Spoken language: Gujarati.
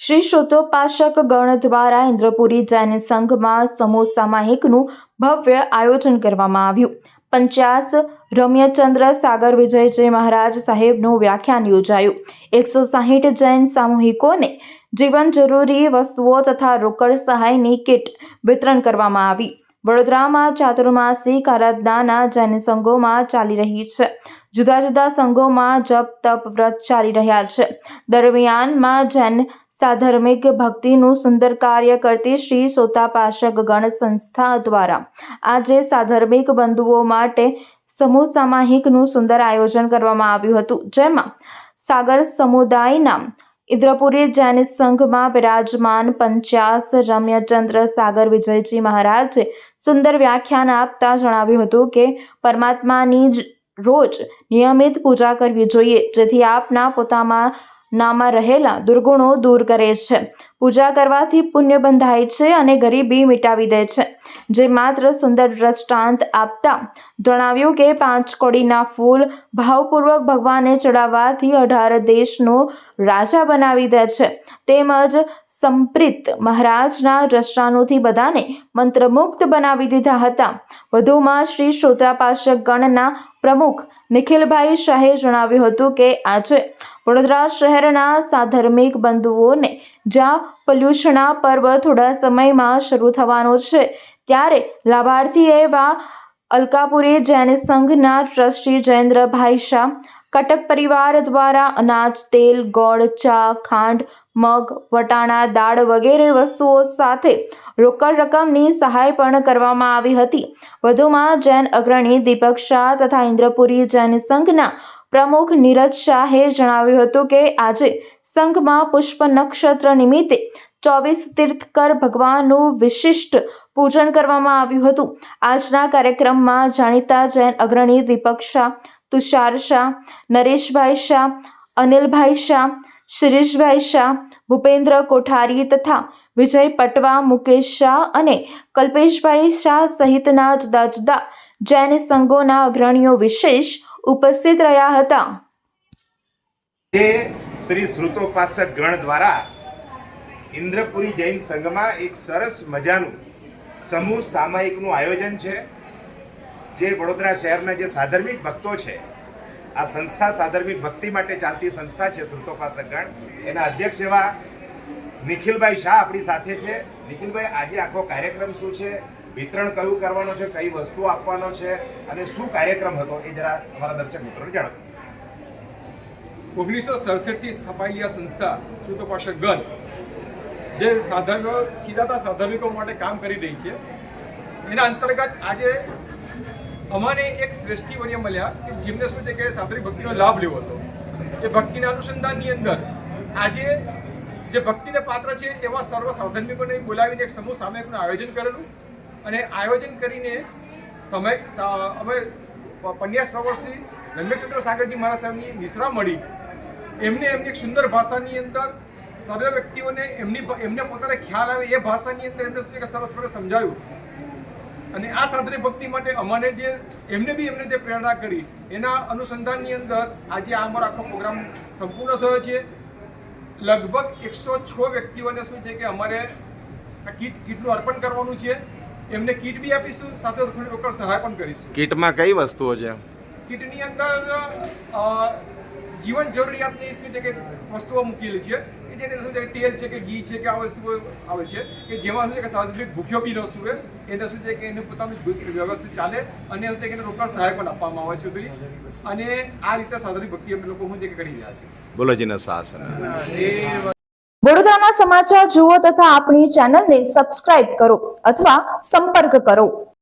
શ્રી શુદ્ધોપાસક ગણ દ્વારા ઇન્દ્રપુરી જૈન સંઘમાં સમૂહ માહિકનું ભવ્ય આયોજન કરવામાં આવ્યું. પંચાસ રમ્યચંદ્ર સાગર વિજયજી મહારાજ સાહેબનું વ્યાખ્યાન યોજાયું. એકસો સાહીઠ જૈન સામૂહિકોને જીવન જરૂરી વસ્તુઓ તથા રોકડ સહાયની કિટ વિતરણ કરવામાં આવી. વડોદરામાં ચાતુર્માસી આરાધનાના જૈન સંઘોમાં ચાલી રહી છે. જુદા જુદા સંઘોમાં જપ, તપ, વ્રત ચાલી રહ્યા છે. દરમિયાનમાં જૈન સાધર્મિક ભક્તિનું સુંદર કાર્ય કરતી શ્રી સોતાપાશક ગણ સંસ્થા દ્વારા આજે સાધર્મિક બંધુઓ માટે સમૂહ સામાહિકનું સુંદર આયોજન કરવામાં આવ્યું હતું, જેમાં સાગર સમુદાયના ઇન્દ્રપુરી જૈન સંઘમાં બિરાજમાન પંચાસ રમ્યચંદ્ર સાગર વિજયજી મહારાજે સુંદર વ્યાખ્યાન આપતા જણાવ્યું હતું કે, પરમાત્માની જ રોજ નિયમિત પૂજા કરવી જોઈએ, જેથી આપના પોતામાં નામાં રહેલા દુર્ગુણો દૂર કરે છે. પૂજા કરવાથી પુણ્ય બંધાય છે અને ગરીબી મિટાવી દે છે. જે માત્ર સુંદર દ્રષ્ટાંત આપતા જણાવ્યું કે પાંચ કોડીના ફૂલ ભાવપૂર્વક ભગવાનને ચડાવવાથી અઢાર દેશનો રાજા બનાવી દે છે. તેમજ સંપ્રિત મહારાજના દ્રષ્ટાનુથી બધાને મંત્રમુગ્ધ બનાવી દીધા હતા. વધુમાં શ્રી શ્રોતાપાશક ગણના પ્રમુખ નિખિલભાઈ શાહે જણાવ્યું હતું કે આજે વડોદરા શહેરના સાધર્મિક બંધુઓને જ્યાં પલ્યુષણા પર્વ થોડા સમયમાં શરૂ થવાનો છે, ત્યારે લાભાર્થી એવા અલકાપુરી જૈન સંઘના ટ્રસ્ટી જયેન્દ્રભાઈ શાહ કટક પરિવાર દ્વારા અનાજ, તેલ, ગોળ, ચા, ખાંડ, મગ, વટાણા, દાળ વગેરે વસ્તુઓ સાથે રોકડ રકમની સહાય પણ કરવામાં આવી હતી. વધુમાં જૈન અગ્રણી દીપક શાહ તથા ઇન્દ્રપુરી જૈન સંઘના પ્રમુખ નીરજ શાહે જણાવ્યું હતું કે આજે સંઘમાં પુષ્પ નક્ષત્ર નિમિત્તે ચોવીસ તીર્થકર ભગવાનનું વિશિષ્ટ પૂજન કરવામાં આવ્યું હતું. આજના કાર્યક્રમમાં જાણીતા જૈન અગ્રણી દીપક શાહ તુષાર શાહ, નરેશભાઈ શાહ, અનિલભાઈ શાહ, શિરીષભાઈ શાહ, ભૂપેન્દ્ર કોઠારી તથા વિજય પટવા, મુકેશ શાહ અને કલ્પેશભાઈ શાહ સહિતના જુદા જુદા જૈન સંઘોના અગ્રણીઓ વિશેષ ઉપસ્થિત રહ્યા હતા. જે શ્રી શ્રુતોપાસક ગણ દ્વારા ઇન્દ્રપુરી જૈન સંઘમાં એક સરસ મજાનું સમૂહ સામાયિકનું આયોજન છે. જે વડોદરા શહેરના જે સાધર્મિક ભક્તો છે, આ સંસ્થા સાધર્મિક ભક્તિ માટે ચાલતી સંસ્થા છે શ્રુતોપાસક ગણ એના અધ્યક્ષ એવા નિખિલભાઈ શાહ આપણી સાથે છે. નિખિલભાઈ, આજે આખો કાર્યક્રમ શું છે? વિતરણ કયું કરવાનો છે? કઈ વસ્તુ આપવાનો છે? અને શું કાર્યક્રમ હતો? એ જરા અમારા દર્શક મિત્રોને જણાવો. ઓગણીસો સડસઠથી સ્થપાયેલી આ સંસ્થા શ્રુતોપાસક ગણ જે સાધર્મ સીધાતા સાધર્મિકો માટે કામ કરી રહી છે. એના અંતર્ગત આજે અમાને એક શ્રેષ્ઠીવર્ય મળ્યા કે જેમને શું છે કે સાધર્મિક ભક્તિનો લાભ લેવો હતો. એ ભક્તિના અનુસંધાનની અંદર આજે જે ભક્તિને પાત્ર છે, એવા સર્વ સાધર્મિકોને બોલાવીને એક સમૂહ સામયિકનું આયોજન કરેલું. અને આયોજન કરીને સમય અમે પન્યાસ પ્રવર્ષી રમ્યચંદ્ર સાગરજી મહારાજ સાહેબની નિશ્રા મળી. એમને એમની એક સુંદર ભાષાની અંદર સર્વ વ્યક્તિઓને એમની એમને પોતાને ખ્યાલ આવે એ ભાષાની અંદર એમને શું કે સરસ સરસ સમજાવ્યું અને આ સાધન ભક્તિ માટે અમારે જે એમને બી એમને જે પ્રેરણા કરી એના અનુસંધાનની અંદર આજે આ અમારો આખો પ્રોગ્રામ સંપૂર્ણ થયો છે. લગભગ એકસો છ વ્યક્તિઓને શું છે કે અમારે આ કીટ કીટનું અર્પણ કરવાનું છે. એમને કીટ બી આપીશું સાથે થોડી રોકડ સહાય પણ કરીશું. કીટમાં કઈ વસ્તુઓ છે? કીટની અંદર જીવન જરૂરિયાતની શું છે કે વસ્તુઓ મૂકેલી છે કે જેને શું છે કે તેલ છે કે ઘી છે કે આ વસ્તુઓ આવે છે કે જેમાં શું છે કે સાધું ભૂખ્યો બી ન સુવે એને શું છે કે એનું પોતાનું વ્યવસ્થિત ચાલે અને શું છે કે એને રોકડ સહાય પણ આપવામાં આવે છે બધી અને આ રીતે સાધુની ભક્તિ અમે લોકો શું છે કે કરી રહ્યા છે બોલો જીને શાસન વડોદરાના સમાચાર જુઓ તથા આપણી ચેનલને સબસ્ક્રાઇબ કરો અથવા સંપર્ક કરો.